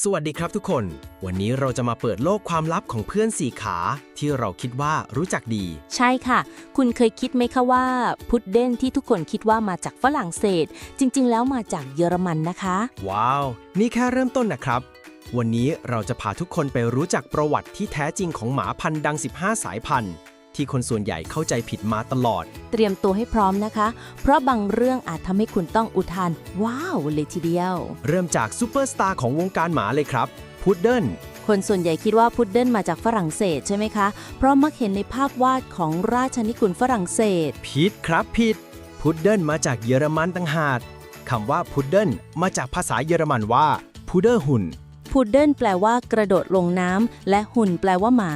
สวัสดีครับทุกคน วันนี้เราจะมาเปิดโลกความลับของเพื่อนสี่ขา ที่เราคิดว่ารู้จักดี ใช่ค่ะ คุณเคยคิดไหมคะว่า พุดเด้นที่ทุกคนคิดว่ามาจากฝรั่งเศส จริง ๆ แล้วมาจากเยอรมันนะคะ ว้าว นี่แค่เริ่มต้นนะครับ วันนี้เราจะพาทุกคนไปรู้จักประวัติที่แท้จริงของหมาพันธุ์ดัง 15 สายพันธุ์ ที่คนส่วนใหญ่เข้าใจผิดมาตลอด เตรียมตัวให้พร้อมนะคะ เพราะบางเรื่องอาจทำให้คุณต้องอุทาน ว้าว เลยทีเดียว เริ่มจากซูเปอร์สตาร์ของวงการหมาเลยครับพุดเดิ้ลคนส่วนใหญ่คิดว่าพุดเดิ้ลมาจากฝรั่งเศสใช่ไหมคะ เพราะมักเห็นในภาพวาดของราชนิกุลฝรั่งเศส ผิดครับผิด พุดเดิ้ลมาจากเยอรมันต่างหากคำว่าพุดเดิ้ลมาจากภาษาเยอรมันว่าพุดเดอร์หุน พุดเดิ้ลแปลว่ากระโดดลงน้ำและหุ่นแปลว่าหมา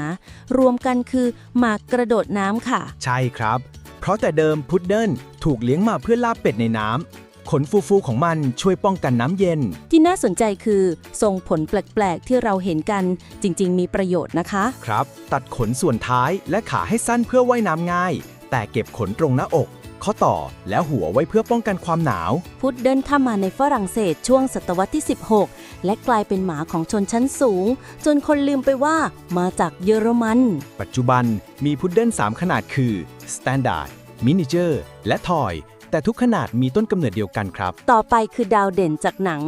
รวมกันคือหมากกระโดดน้ำค่ะ ใช่ครับ เพราะแต่เดิมพุดเดิ้ลถูกเลี้ยงมาเพื่อลาบเป็ดในน้ำขนฟูๆของมันช่วยป้องกันน้ำเย็น ที่น่าสนใจคือทรงผลแปลกๆที่เราเห็นกันจริง ๆ มีประโยชน์นะคะ ครับ ตัดขนส่วนท้ายและขาให้สั้นเพื่อว่ายน้ำง่าย แต่เก็บขนตรงหน้าอก ข้อต่อ แล้วหัวไว้เพื่อป้องกันความหนาว พุดเดิ้ลเข้ามาในฝรั่งเศสช่วงศตวรรษที่ 16 และกลายเป็นหมาของชนชั้นสูง จนคนลืมไปว่ามาจากเยอรมัน ปัจจุบันมีพุดเดิ้ล3 ขนาดคือ Standard Miniature และ Toy แต่ทุกขนาดมีต้นกำเนิดเดียวกันครับ ต่อไปคือดาวเด่นจากหนัง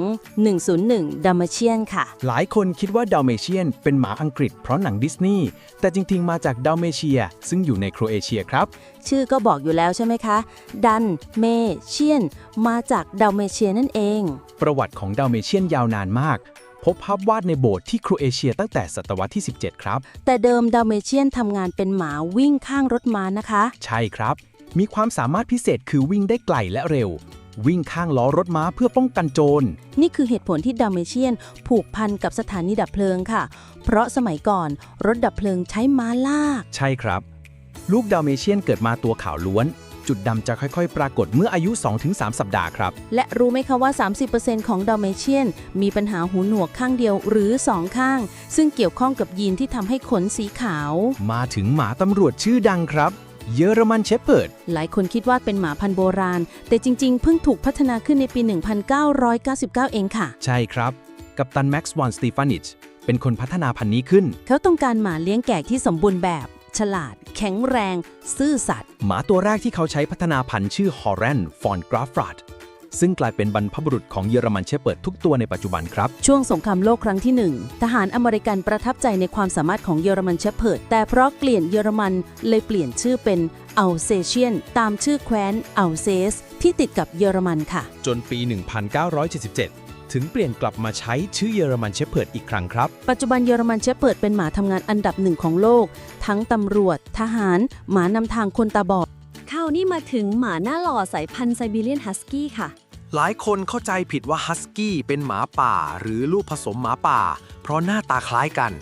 101ดัมเมเชียนค่ะ หลายคนคิดว่าดัลเมเชียนเป็นหมาอังกฤษเพราะหนังดิสนีย์แต่จริงๆ มาจากดัลเมเชีย ซึ่งอยู่ในโครเอเชียครับ ชื่อก็บอกอยู่แล้วใช่ไหมคะ ดันเมเชียน มาจากดัมเมเชียนั่นเอง ประวัติของดัลเมเชียนยาวนานมากพบภาพวาดในโบสถ์ที่โครเอเชียตั้งแต่ศตวรรษที่ 17 ครับ แต่เดิมดัมเมเชียนทำงานเป็นหมาวิ่งข้างรถม้านะคะ ใช่ครับ มีความสามารถพิเศษคือวิ่งได้ไกลและเร็ว วิ่งข้างล้อรถม้าเพื่อป้องกันโจร นี่คือเหตุผลที่ดัมเมเชียน ผูกพันกับสถานีดับเพลิงค่ะ เพราะสมัยก่อนรถดับเพลิงใช้ม้าลาก ใช่ครับ ลูกดัลเมเชียนเกิดมาตัวขาวล้วน จุดดำจะค่อยๆ ปรากฏเมื่ออายุ 2-3 สัปดาห์ครับ และรู้ไหมคะว่า 30%ของดัมเมเชียน มีปัญหาหูหนวกข้างเดียวหรือ2ข้าง ซึ่งเกี่ยวข้องกับยีนที่ทำให้ขนสีขาว มาถึงหมาตำรวจชื่อดังครับ เยอรมันเชพเพิร์ด หลายคนคิดว่าเป็นหมาพันธุ์โบราณ แต่จริงๆ เพิ่งถูกพัฒนาขึ้นในปี 1999 เองค่ะ ใช่ครับ กัปตันแม็กซ์วอนสตีฟานิชเป็นคนพัฒนาพันธุ์นี้ขึ้น เขาต้องการหมาเลี้ยงแก่ที่สมบูรณ์แบบ ฉลาด แข็งแรง ซื่อสัตย์ หมาตัวแรกที่เขาใช้พัฒนาพันธุ์ชื่อฮอร์เรนฟอนกราฟรัด ซึ่งกลายเป็นบรรพบุรุษของเยอรมันเชพเปิร์ดทุกตัวในปัจจุบันครับ ช่วงสงครามโลกครั้งที่หนึ่งทหารอเมริกันประทับใจในความสามารถของเยอรมันเชพเพิร์ดแต่เพราะเกลียดเยอรมันเลยเปลี่ยนชื่อเป็นอัลเซเชียน ตามชื่อแคว้นอัลเซส ที่ติดกับเยอรมันค่ะ จนปี 1977ถึงเปลี่ยนกลับมาใช้ชื่อเยอรมันเชพเพิร์ดอีกครั้งครับ ปัจจุบันเยอรมันเชพเพิร์ดเป็นหมาทำงานอันดับหนึ่งของโลก ทั้งตำรวจ ทหาร หมานำทางคนตาบอด คราวนี้มาถึงหมาหน้าหล่อสายพันธุ์ไซบีเรียนฮัสกี้ค่ะ หลายคนเข้าใจผิดว่าฮัสกี้เป็นหมาป่า หรือลูกผสมหมาป่า เพราะหน้าตาคล้ายกัน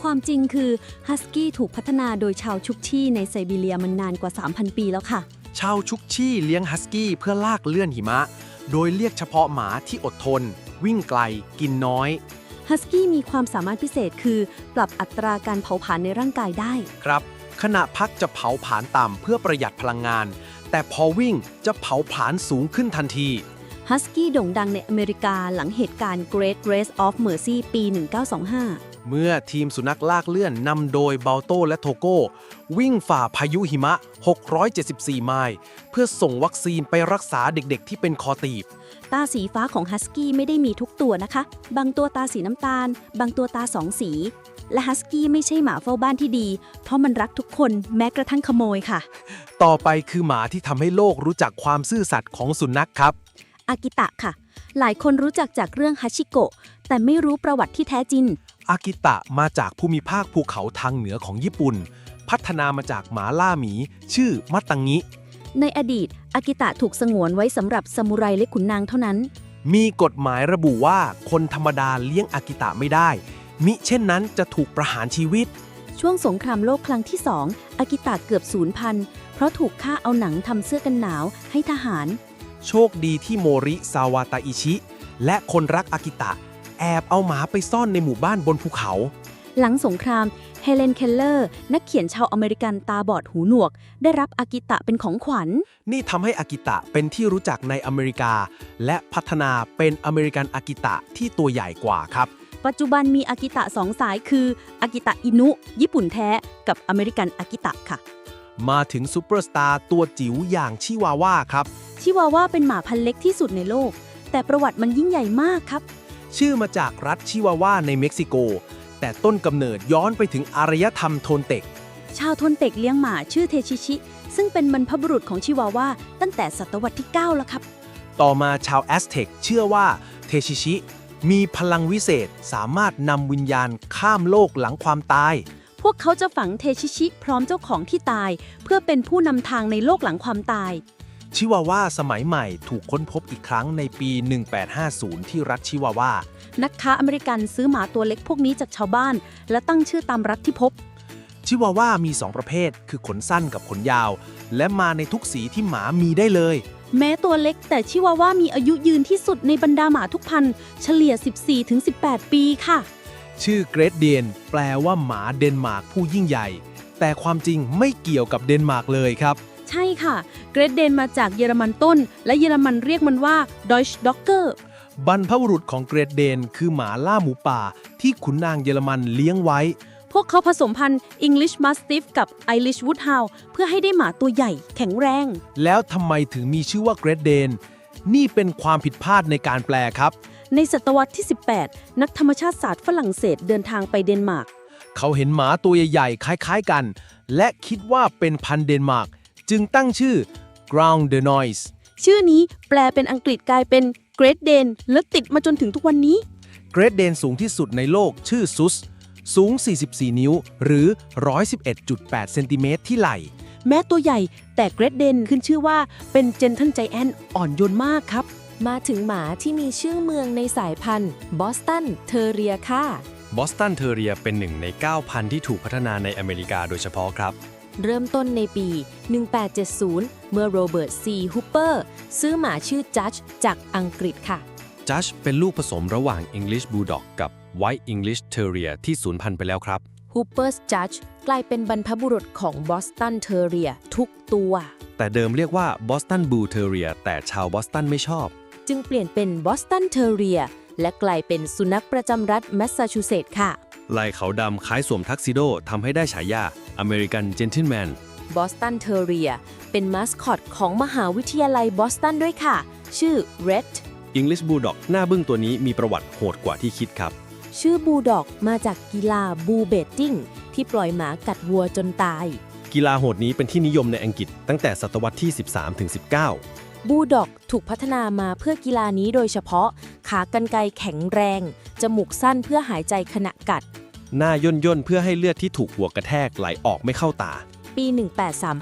ความจริงคือฮัสกี้ถูกพัฒนาโดยชาวชุกชี่ในไซบีเรียมันนานกว่า 3,000 ปีแล้วค่ะ ชาวชุกชี่เลี้ยงฮัสกี้เพื่อลากเลื่อนหิมะ โดยเรียกเฉพาะหมาที่อดทน วิ่งไกล กินน้อยฮัสกี้มีความสามารถพิเศษคือ ปรับอัตราการเผาผลาญในร่างกายได้ ครับ ขณะพักจะเผาผลาญต่ำเพื่อประหยัดพลังงาน แต่พอวิ่งจะเผาผลาญสูงขึ้นทันทีฮัสกี้โด่งดังในอเมริกาหลังเหตุการณ์ Great Race of Mercy ปี 1925 เมื่อทีมสุนัขลากเลื่อนนำโดยเบลโตและโทโก้ วิ่งฝ่าพายุหิมะ 674 ไมล์ เพื่อส่งวัคซีนไปรักษาเด็กๆที่เป็นคอตีบ ตาสีฟ้าของฮัสกี้ไม่ได้มีทุกตัวนะคะ บางตัวตาสีน้ำตาล บางตัวตาสองสี และฮัสกี้ไม่ใช่หมาเฝ้าบ้านที่ดี เพราะมันรักทุกคนแม้กระทั่งขโมยค่ะ ต่อไปคือหมาที่ทำให้โลกรู้จักความซื่อสัตย์ของสุนัขครับ อากิตะค่ะ หลายคนรู้จักจากเรื่องฮัชิโกะ แต่ไม่รู้ประวัติที่แท้จริง อากิตะมาจากภูมิภาคภูเขาทางเหนือของญี่ปุ่น พัฒนามาจากหมาล่าหมี ชื่อมัตตังงิในอดีต อากิตะถูกสงวนไว้สำหรับซามูไรและขุนนางเท่านั้น มีกฎหมายระบุว่าคนธรรมดาเลี้ยงอากิตะไม่ได้ มิเช่นนั้นจะถูกประหารชีวิต ช่วงสงครามโลกครั้งที่สองอากิตะเกือบสูญพันธุ์เพราะถูกฆ่าเอาหนังทำเสื้อกันหนาวให้ทหาร โชคดีที่โมริซาวาตาอิชิ และคนรักอากิตะ แอบเอาหมาไปซ่อนในหมู่บ้านบนภูเขา หลังสงคราม เฮเลนเคลเลอร์ นักเขียนชาวอเมริกันตาบอดหูหนวก ได้รับอากิตะเป็นของขวัญ นี่ทำให้อากิตะเป็นที่รู้จักในอเมริกา และพัฒนาเป็นอเมริกันอากิตะที่ตัวใหญ่กว่าครับ ปัจจุบันมีอากิตะสองสายคืออากิตะอินุ ญี่ปุ่นแท้ กับอเมริกันอากิตะค่ะ มาถึงซูเปอร์สตาร์ตัวจิ๋วอย่างชิวาว่าครับ ชิวาว่าเป็นหมาพันธุ์เล็กที่สุดในโลก แต่ประวัติมันยิ่งใหญ่มากครับ ชื่อมาจากรัฐชิวาว่าในเม็กซิโก แต่ต้นกำเนิดย้อนไปถึงอารยธรรมโทนเต็ก ชาวโทนเต็กเลี้ยงหมาชื่อเทชิชิ ซึ่งเป็นบรรพบุรุษของชิวาว่าตั้งแต่ศตวรรษที่ 9 แล้วครับ ต่อมาชาวแอสเท็กเชื่อว่าเทชิชิ มีพลังวิเศษสามารถนำวิญญาณข้ามโลกหลังความตาย พวกเขาจะฝังเทชิชิพร้อมเจ้าของที่ตาย เพื่อเป็นผู้นำทางในโลกหลังความตาย ชิวาว่าสมัยใหม่ถูกค้นพบอีกครั้งในปี 1850 ที่รัฐชิวาว่า นักค้าอเมริกันซื้อหมาตัวเล็กพวกนี้จากชาวบ้าน และตั้งชื่อตามรัฐที่พบ ชิวาว่ามี 2 ประเภท คือขนสั้นกับขนยาว และมาในทุกสีที่หมามีได้เลย แม้ตัวเล็กแต่ชิวาว่ามีอายุยืนที่สุดในบรรดาหมาทุกพันธุ์เฉลี่ย 14-18 ปีค่ะ ชื่อเกรดเดียนแปลว่าหมาเดนมาร์กผู้ยิ่งใหญ่ แต่ความจริงไม่เกี่ยวกับเดนมาร์กเลยครับ ใช่ค่ะ เกรดเดนมาจากเยอรมันต้น และเยอรมันเรียกมันว่า Deutsch Docker บรรพบุรุษของเกรดเดน คือหมาล่าหมูป่าที่ขุนนางเยอรมันเลี้ยงไว้ พวกเขาผสมพันธุ์ English Mastiff กับ Irish Woodhound เพื่อให้ได้หมาตัวใหญ่แข็งแรง แล้วทำไมถึงมีชื่อว่าเกรดเดนนี่เป็นความผิดพลาดในการแปลครับ ในศตวรรษที่ 18 นักธรรมชาติศาสตร์ฝรั่งเศสเดินทางไปเดนมาร์ก เขาเห็นหมาตัวใหญ่ๆ คล้ายๆกัน และคิดว่าเป็นพันธุ์เดนมาร์ก จึงตั้งชื่อ Ground de Noise ชื่อนี้แปลเป็นอังกฤษกลายเป็น Great Dane และติดมาจนถึงทุกวันนี้เกรดเดนสูงที่สุดในโลกชื่อซุส สูง 44 นิ้ว หรือ 111.8 เซนติเมตรที่ไหล่ แม้ตัวใหญ่แต่ Great Dane ขึ้นชื่อว่าเป็น Gentle Giant อ่อนโยนมากครับ มาถึงหมาที่มีชื่อเมืองในสายพันธุ์บอสตันเทอเรียค่ะบอสตันเทอเรียเป็นหนึ่งใน9พันธุ์ที่ถูกพัฒนาในอเมริกาโดยเฉพาะครับ เริ่มต้นในปี 1870 เมื่อโรเบิร์ตซีฮูเปอร์ซื้อหมาชื่อจัดจากอังกฤษค่ะจัชเป็นลูกผสมระหว่าง English Bulldog กับ White English Terrier ที่สูญพันธุ์ไปแล้วครับฮูเปอร์สจัดกลายเป็นบรรพบุรุษของบอสตันเทอเรียทุกตัว แต่เดิมเรียกว่า Boston Bull Terrier แต่ชาวบอสตันไม่ชอบ จึงเปลี่ยนเป็นบอสตันเทอเรียและกลายเป็นสุนัขประจำรัฐแมสซาชูเซตส์ค่ะ ลายเขาดำคล้ายสวมทักซิโดทำให้ได้ฉายา American Gentleman บอสตันเทอเรียเป็นมาสคอตของมหาวิทยาลัยบอสตันด้วยค่ะ ชื่อ Red English Bulldog หน้าบึ้งตัวนี้มีประวัติโหดกว่าที่คิดครับ ชื่อบูลดอกมาจากกีฬาบูเบตติ้งที่ปล่อยหมากัดวัวจนตาย กีฬาโหดนี้เป็นที่นิยมในอังกฤษตั้งแต่ศตวรรษที่ 13-19บูลดอกถูกพัฒนามาเพื่อกีฬานี้โดยเฉพาะ ขากรรไกรแข็งแรง จมูกสั้นเพื่อหายใจขณะกัดหน้าย่นย่นๆเพื่อให้เลือดที่ถูกหัวกระแทกไหลออกไม่เข้าตา ปี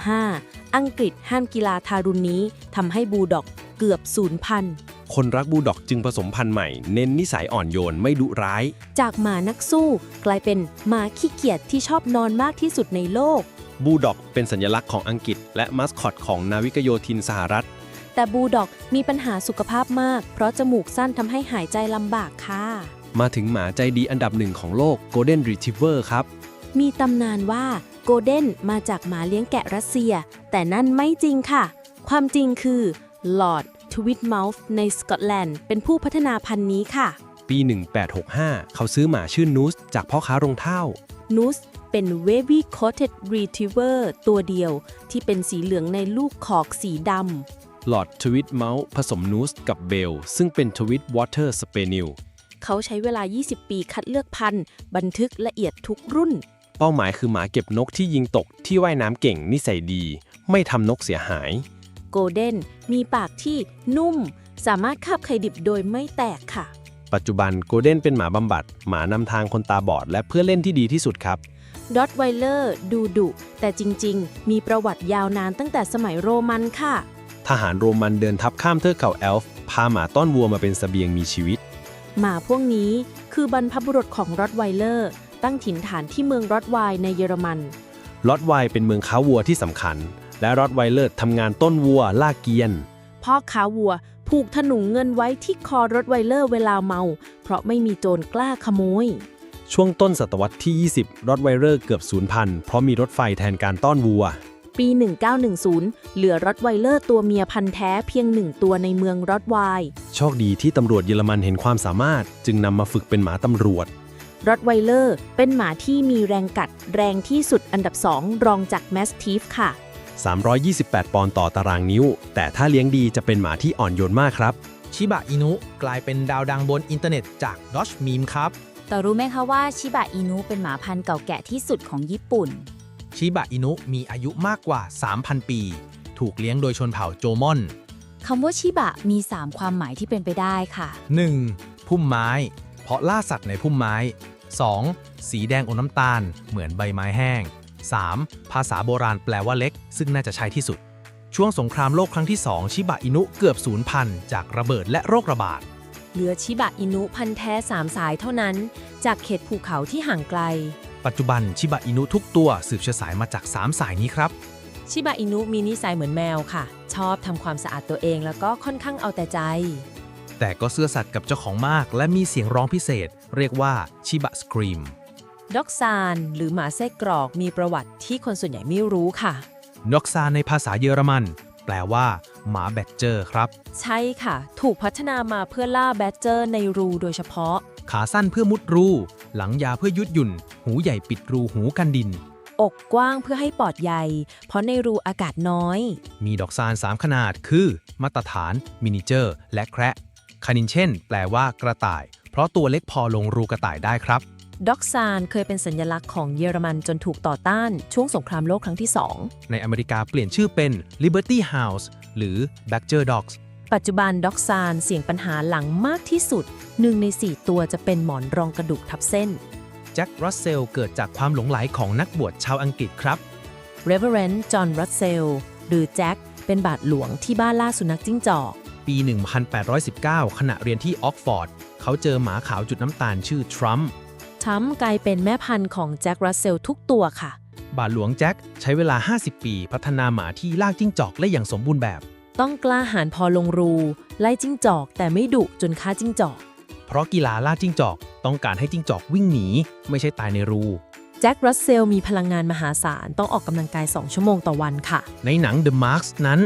1835 อังกฤษห้ามกีฬาทารุณนี้ทำให้บูลดอกเกือบสูญพันธุ์ คนรักบูลด็อกจึงผสมพันธุ์ใหม่ เน้นนิสัยอ่อนโยนไม่ดุร้าย จากหมานักสู้ กลายเป็นหมาขี้เกียจที่ชอบนอนมากที่สุดในโลก บูลด็อกเป็นสัญลักษณ์ของอังกฤษ และมัสคอตของนาวิกโยธินสหรัฐ แต่บูลดอกมีปัญหาสุขภาพมาก เพราะจมูกสั้นทำให้หายใจลำบากค่ะ มาถึงหมาใจดีอันดับหนึ่งของโลก Golden Retriever ครับ มีตำนานว่าโกลเด้นมาจากหมาเลี้ยงแกะรัสเซีย แต่นั่นไม่จริงค่ะ ความจริงคือ ลอร์ด ทวิตเมลฟ์ในสกอตแลนด์เป็นผู้พัฒนาพันธุ์นี้ค่ะ ปี 1865 เขาซื้อหมาชื่อนูสจากพ่อค้ารองเท้า นูสเป็นเววีโคเทดรีท i เวอร์ตัวเดียวที่เป็นสีเหลืองในลูกขอกสีดหลอดทวิตเมาส์ผสมนูสกับเบล ซึ่งเป็นทวิตวอเตอร์สเปนิลำเขาใช้เวลา 20 ปีคัดเลือกพันธุ์ บันทึกละเอียดทุกรุ่น เป้าหมายคือหมาเก็บนกที่ยิงตกที่ว่ายน้ำเก่งนิสัยดี ไม่ทำนกเสียหาย โกลเด้นมีปากที่นุ่ม สามารถคาบไข่ดิบโดยไม่แตกค่ะ ปัจจุบันโกลเด้นเป็นหมาบำบัด หมานำทางคนตาบอด และเพื่อนเล่นที่ดีที่สุดครับดอตไวเลอร์ดูดุ แต่จริง ๆ มีประวัติยาวนานตั้งแต่สมัยโรมันค่ะ ทหารโรมันเดินทับข้ามเทือกเขาแอลฟ์พาหมาต้อนวัวมาเป็นสเสบียงมีชีวิต หมาพวกนี้คือบรรพบุรุษของรอตไวเลอร์ ตั้งถิ่นฐานที่เมืองรอตไวน์ในเยอรมันลอตไวเป็นเมืองค้าวัวที่สำคัญ และรอตไวเลอร์ทำงานต้นวัวลากเกียน พ่อค้าวัวผูกถนุงเงินไว้ที่คอรถไวเลอร์เวลาเมา เพราะไม่มีโจรกล้าขโมย ช่วงต้นศตวรรษที่ 20รอตไวเลอร์เกือบสูญพันธุ์เพราะมีรถไฟแทนการต้อนวัว ปี 1910 เหลือรอตไวเลอร์ตัวเมียพันธุ์แท้เพียงหนึ่งตัวในเมืองรอตไวล์โชคดีที่ตำรวจเยอรมันเห็นความสามารถ จึงนำมาฝึกเป็นหมาตำรวจรอตไวเลอร์เป็นหมาที่มีแรงกัดแรงที่สุดอันดับ2รองจากแมสทีฟค่ะ 328 ปอนด์ต่อตารางนิ้ว แต่ถ้าเลี้ยงดีจะเป็นหมาที่อ่อนโยนมากครับ ชิบะอินุกลายเป็นดาวดังบนอินเทอร์เน็ตจากดอชมีมครับ แต่รู้ไหมคะว่าชิบะอินุเป็นหมาพันธุ์เก่าแก่ที่สุดของญี่ปุ่น ชิบะอินุมีอายุมากกว่า 3,000 ปี ถูกเลี้ยงโดยชนเผ่าโจมอนคำว่าชิบะมี 3 ความหมายที่เป็นไปได้ค่ะ 1. พุ่มไม้ เพราะล่าสัตว์ในพุ่มไม้ 2. สีแดงอมน้ำตาล เหมือนใบไม้แห้ง 3. ภาษาโบราณแปลว่าเล็ก ซึ่งน่าจะใช่ที่สุด ช่วงสงครามโลกครั้งที่ 2 ชิบะอินุเกือบสูญพันธุ์จากระเบิดและโรคระบาด เหลือชิบะอินุพันธุ์แท้สามสายเท่านั้น จากเขตภูเขาที่ห่างไกล ปัจจุบันชิบะอินุทุกตัวสืบเชื้อสายมาจาก 3 สายนี้ครับ ชิบะอินุมีนิสัยเหมือนแมวค่ะ ชอบทำความสะอาดตัวเองแล้วก็ค่อนข้างเอาแต่ใจ แต่ก็เสื้อสัตว์กับเจ้าของมาก และมีเสียงร้องพิเศษ เรียกว่าชิบะสครีม ด็อกซานหรือหมาไส้กรอกมีประวัติที่คนส่วนใหญ่ไม่รู้ค่ะนอกซาในภาษาเยอรมัน แปลว่า หมาแบดเจอร์ครับ ใช่ค่ะ ถูกพัฒนามาเพื่อล่าแบดเจอร์ในรูโดยเฉพาะ ขาสั้นเพื่อมุดรู หลังยาวเพื่อยุดหยุ่น หูใหญ่ปิดรูหูกันดิน อกกว้างเพื่อให้ปอดใหญ่ เพราะในรูอากาศน้อย มีดอกซาน 3 ขนาด คือ มาตรฐาน มินิเจอร์ และแคระคานินเช่น แปลว่ากระต่าย เพราะตัวเล็กพอลงรูกระต่ายได้ครับ ด็อกซานเคยเป็นสัญลักษณ์ของเยอรมันจนถูกต่อต้านช่วงสงครามโลกครั้งที่ในอเมริกาเปลี่ยนชื่อเป็น Liberty House หรือ Badger Dogs 2ปัจจุบันด็อกซานเสี่ยงปัญหาหลังมากที่สุดหนึ่งใน 4 ตัวจะเป็นหมอนรองกระดูกทับเส้นแจ็ครัสเซลเกิดจากความหลงไหลของนักบวชชาวอังกฤษครับ Reverend John Russell หรือแจ็คเป็นบาทหลวงที่บ้านล่าสุนัขจิ้งจอก ปี 1819 ขณะเรียนที่ออกฟอร์ด เขาเจอหมาขาวจุดน้ำตาลชื่อทรัมป์ ทัมกลายเป็นแม่พันธุ์ของแจ็ครัสเซลทุกตัวค่ะ บาทหลวงแจ็คใช้เวลา 50 ปี พัฒนาหมาที่ลากจิ้งจอกได้อย่างสมบูรณ์แบบ ต้องกล้าหาญพอลงรู ไล่จิ้งจอกแต่ไม่ดุจนฆ่าจิ้งจอก เพราะกีฬาล่าจิ้งจอกต้องการให้จิ้งจอกวิ่งหนี ไม่ใช่ตายในรู แจ็ครัสเซลมีพลังงานมหาศาลต้องออกกำลังกาย 2 ชั่วโมงต่อวันค่ะ ในหนัง The Marks นั้น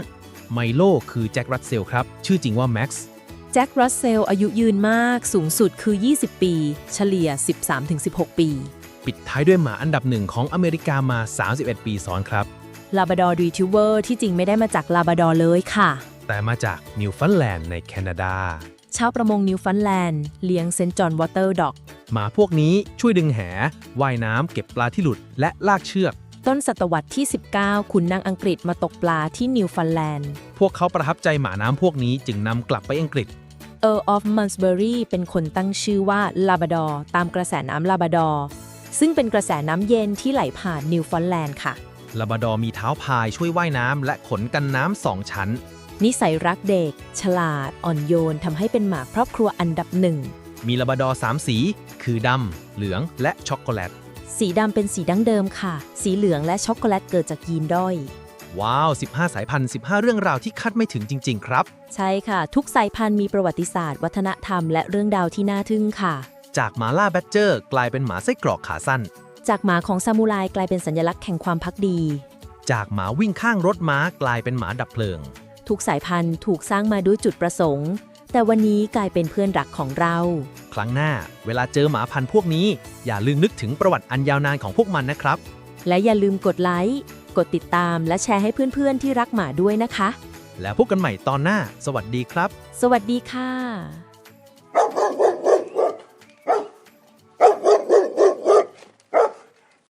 ไมโลคือแจ็ครัสเซลครับ ชื่อจริงว่าแม็กซ์ แจ็ครัสเซลอายุยืนมากสูงสุดคือ 20 ปี เฉลี่ย 13-16 ปี ปิดท้ายด้วยหมาอันดับหนึ่งของอเมริกามา 31 ปีซ้อนครับลาบ r ดอร์รีทิวเวอร์ที่จริงไม่ได้มาจากลาบ r ดอร์เลยค่ะ แต่มาจากนิวฟันแลนด์ในแคนาดา ชาวประมงนิวฟันแลนด์เลี้ยงเซนต์จอห์นวอเตอร์ด็อก หมาพวกนี้ช่วยดึงแหว่ายน้ำเก็บปลาที่หลุด และลากเชือก ต้นศตวรรษที่ 19 ขุนนางอังกฤษมาตกปลาที่นิวฟันแลนด์ พวกเขาประทับใจหมาน้ำพวกนี้จึงนำกลับไปอังกฤษ Earl of Malmesbury เป็นคนตั้งชื่อว่าลาบ r ดอร์ตามกระแสน้ำลาบ r ดอร์ซึ่งเป็นกระแสน้ำเย็นที่ไหลผ่านนิวฟันแลนด์ค่ะ ลาบราดอร์มีเท้าพายช่วยว่ายน้ำและขนกันน้ำสองชั้น นิสัยรักเด็ก ฉลาด อ่อนโยนทำให้เป็นหมาครอบครัวอันดับหนึ่ง มีลาบราดอร์สามสี คือดำเหลืองและช็อกโกแลต สีดำเป็นสีดั้งเดิมค่ะ สีเหลืองและช็อกโกแลตเกิดจากยีนด้อย ว้าว 15 สายพันธุ์ 15 เรื่องราวที่คาดไม่ถึงจริง ๆ ครับ ใช่ค่ะ ทุกสายพันธุ์มีประวัติศาสตร์ วัฒนธรรมและเรื่องราวที่น่าทึ่งค่ะ จากหมาล่าแบดเจอร์ กลายเป็นหมาไส้กรอกขาสั้น จากหมาของซามูไรกลายเป็นสัญลักษณ์แห่งความพักดี จากหมาวิ่งข้างรถม้ากลายเป็นหมาดับเพลิง ทุกสายพันธุ์ถูกสร้างมาด้วยจุดประสงค์ แต่วันนี้กลายเป็นเพื่อนรักของเรา ครั้งหน้าเวลาเจอหมาพันธุ์พวกนี้ อย่าลืมนึกถึงประวัติอันยาวนานของพวกมันนะครับ และอย่าลืมกดไลค์ กดติดตามและแชร์ให้เพื่อนๆที่รักหมาด้วยนะคะ แล้วพบกันใหม่ตอนหน้า สวัสดีครับ สวัสดีค่ะ